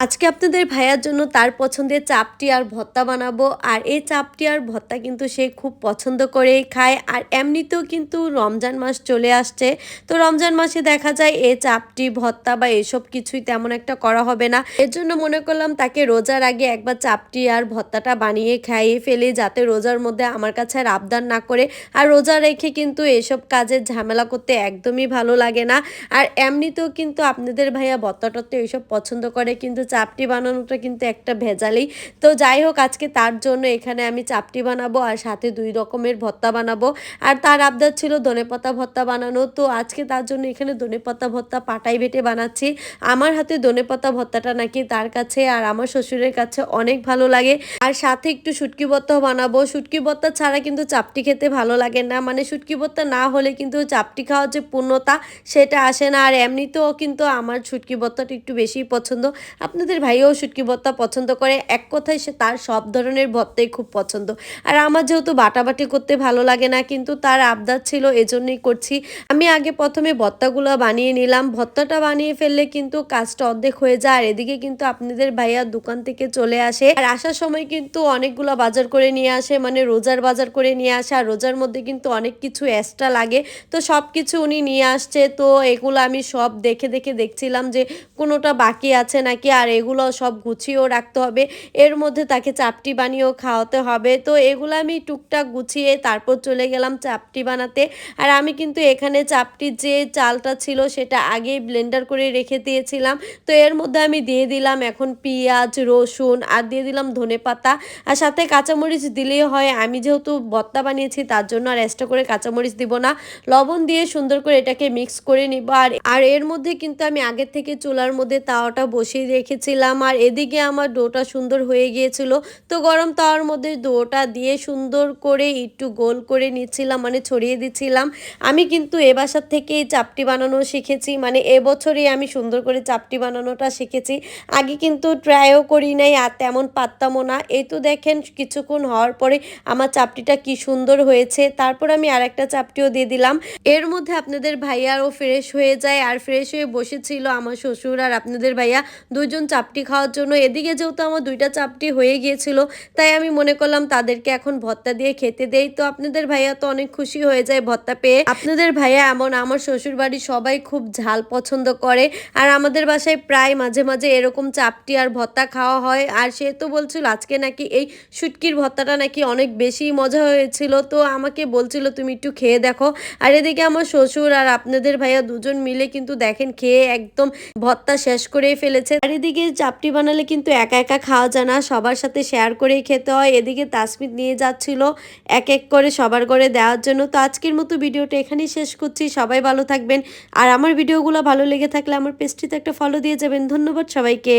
আজকে আপনাদের ভাইয়ার জন্য তার পছন্দের চাপটি আর ভর্তা বানাবো। আর এই চাপটি আর ভর্তা কিন্তু সে খুব পছন্দ করেই খায়। আর এমনিতেও কিন্তু রমজান মাস চলে আসছে। তো রমজান মাসে দেখা যায় এই চাপটি, ভর্তা বা এসব কিছুই তেমন একটা করা হবে না। এর জন্য মনে করলাম তাকে রোজার আগে একবার চাপটি আর ভর্তাটা বানিয়ে খাইয়ে ফেলে যাতে রোজার মধ্যে আমার কাছে আর আবদার না করে। আর রোজা রেখে কিন্তু এসব কাজের ঝামেলা করতে একদমই ভালো লাগে না। আর এমনিতেও কিন্তু আপনাদের ভাইয়া ভর্তা টত্তা এইসব পছন্দ করে, কিন্তু চাপটি বানানোটা কিন্তু একটা ভেজালেই। তো যাই হোক, আজকে তার জন্য এখানে আমি চাপটি বানাবো আর সাথে দুই রকমের ভর্তা বানাবো। আর তার আবদার ছিল ধনেপাতা ভর্তা বানানো। তো আজকে তার জন্য এখানে ধনেপাতা ভর্তা পাটাই বেটে বানাচ্ছি। আমার হাতে ধনেপাতা ভর্তাটা নাকি তার কাছে আর আমার শ্বশুরের কাছে অনেক ভালো লাগে। আর সাথে একটু শুটকি ভর্তাও বানাবো। শুটকি ভর্তা ছাড়া কিন্তু চাপটি খেতে ভালো লাগে না। মানে শুটকি ভর্তা না হলে কিন্তু চাপটি খাওয়ার যে পূর্ণতা সেটা আসে না। আর এমনিতেও কিন্তু আমার শুটকি ভর্তাটা একটু বেশি পছন্দ। আপনাদের ভাইও শুটকি ভর্তা পছন্দ করে। এক কথায় সে তার সব ধরনের ভর্তাই খুব পছন্দ। আর আমার যেহেতু বাটাবাটি করতে ভালো লাগে না, কিন্তু তার আবদার ছিল, এজন্যই করছি। আমি আগে প্রথমে ভর্তাগুলো বানিয়ে নিলাম। ভর্তাটা বানিয়ে ফেললে কিন্তু কাজটা অর্ধেক হয়ে যায়, আর এদিকে কিন্তু আপনাদের ভাইয়া দোকান থেকে চলে আসে। আর আসার সময় কিন্তু অনেকগুলো বাজার করে নিয়ে আসে মানে রোজার বাজার করে নিয়ে আসে। আর রোজার মধ্যে কিন্তু অনেক কিছু এক্সট্রা লাগে। তো সব কিছু উনি নিয়ে আসছে। তো এগুলো আমি সব দেখে দেখে দেখছিলাম যে কোনোটা বাকি আছে নাকি? আর এগুলো সব গুছিয়েও রাখতে হবে। এর মধ্যে তাকে চাপটি বানিয়েও খাওয়াতে হবে। তো এগুলো আমি টুকটাক গুছিয়ে তারপর চলে গেলাম চাপটি বানাতে। আর আমি কিন্তু এখানে চাপটির যে চালটা ছিল সেটা আগেই ব্লেন্ডার করে রেখে দিয়েছিলাম। তো এর মধ্যে আমি দিয়ে দিলাম এখন পেঁয়াজ, রসুন আর দিয়ে দিলাম ধনে পাতা। আর সাথে কাঁচামরিচ দিলেই হয়। আমি যেহেতু ভর্তা বানিয়েছি তার জন্য আর এক্সট্রা করে কাঁচামরিচ দিব না। লবণ দিয়ে সুন্দর করে এটাকে মিক্স করে নিব। আর আর এর মধ্যে কিন্তু আমি আগের থেকে চুলার মধ্যে তাওয়াটা বসিয়ে রেখেছিলাম আর এদিকে আমার ডোটা সুন্দর হয়ে গিয়েছিল। তো গরম তাওয়ার মধ্যে ডোটা দিয়ে সুন্দর করে একটু গোল করে নিচ্ছিলাম মানে ছড়িয়ে দিচ্ছিলাম। আমি কিন্তু এ বাসার থেকেই চাপটি বানানো শিখেছি মানে এবছরই আমি সুন্দর করে চাপটি বানানোটা শিখেছি। আগে কিন্তু ট্রাইও করি নাই, আর তেমন পারতামও না। এই তো দেখেন কিছুক্ষণ হওয়ার পরে আমার চাপটিটা কি সুন্দর হয়েছে। তারপর আমি আর একটা চাপটিও দিয়ে দিলাম। এর মধ্যে আপনাদের ভাইয়ারও ফ্রেশ হয়ে যায়, আর ফ্রেশ হয়ে বসেছিল আমার শ্বশুর আর আপনাদের ভাইয়া। দুজন চাপটি খাওয়ার জন্য। এদিকে যেহেতু আমার দুইটা চাপটি হয়ে গিয়েছিল, তাই আমি মনে করলাম তাদেরকে এখন ভত্তা দিয়ে খেতে দেই। তো আপনাদের ভাইয়া তো অনেক খুশি হয়ে যায় ভর্তা পেয়ে। আপনাদের ভাইয়া এমন, আমার শ্বশুর বাড়ি সবাই খুব ঝাল পছন্দ করে। আর আমাদের বাসায় প্রায় মাঝে মাঝে এরকম চাপটি আর ভত্তা খাওয়া হয়। আর সে তো বলছিল, আজকে নাকি এই শুটকির ভত্তাটা নাকি অনেক বেশি মজা হয়েছিল। তো আমাকে বলছিল, তুমি একটু খেয়ে দেখো। আর এদিকে আমার শ্বশুর আর আপনাদের ভাইয়া দুজন মিলে কিন্তু দেখেন, খেয়ে একদম ভত্তা শেষ করেই ফেলেছে। আর এদিকে চাপটি বানালে কিন্তু একা একা খাওয়া যায় না। সবার সাথে শেয়ার করেই খেতে হয়। এদিকে তাসমিদ নিয়ে যাচ্ছিল এক এক করে সবার করে দেওয়ার জন্য। তো আজকের মতো ভিডিওটা এখানেই শেষ করছি। সবাই ভালো থাকবেন। আর আমার ভিডিওগুলো ভালো লেগে থাকলে আমার পেজটিতে একটা ফলো দিয়ে যাবেন। ধন্যবাদ সবাইকে।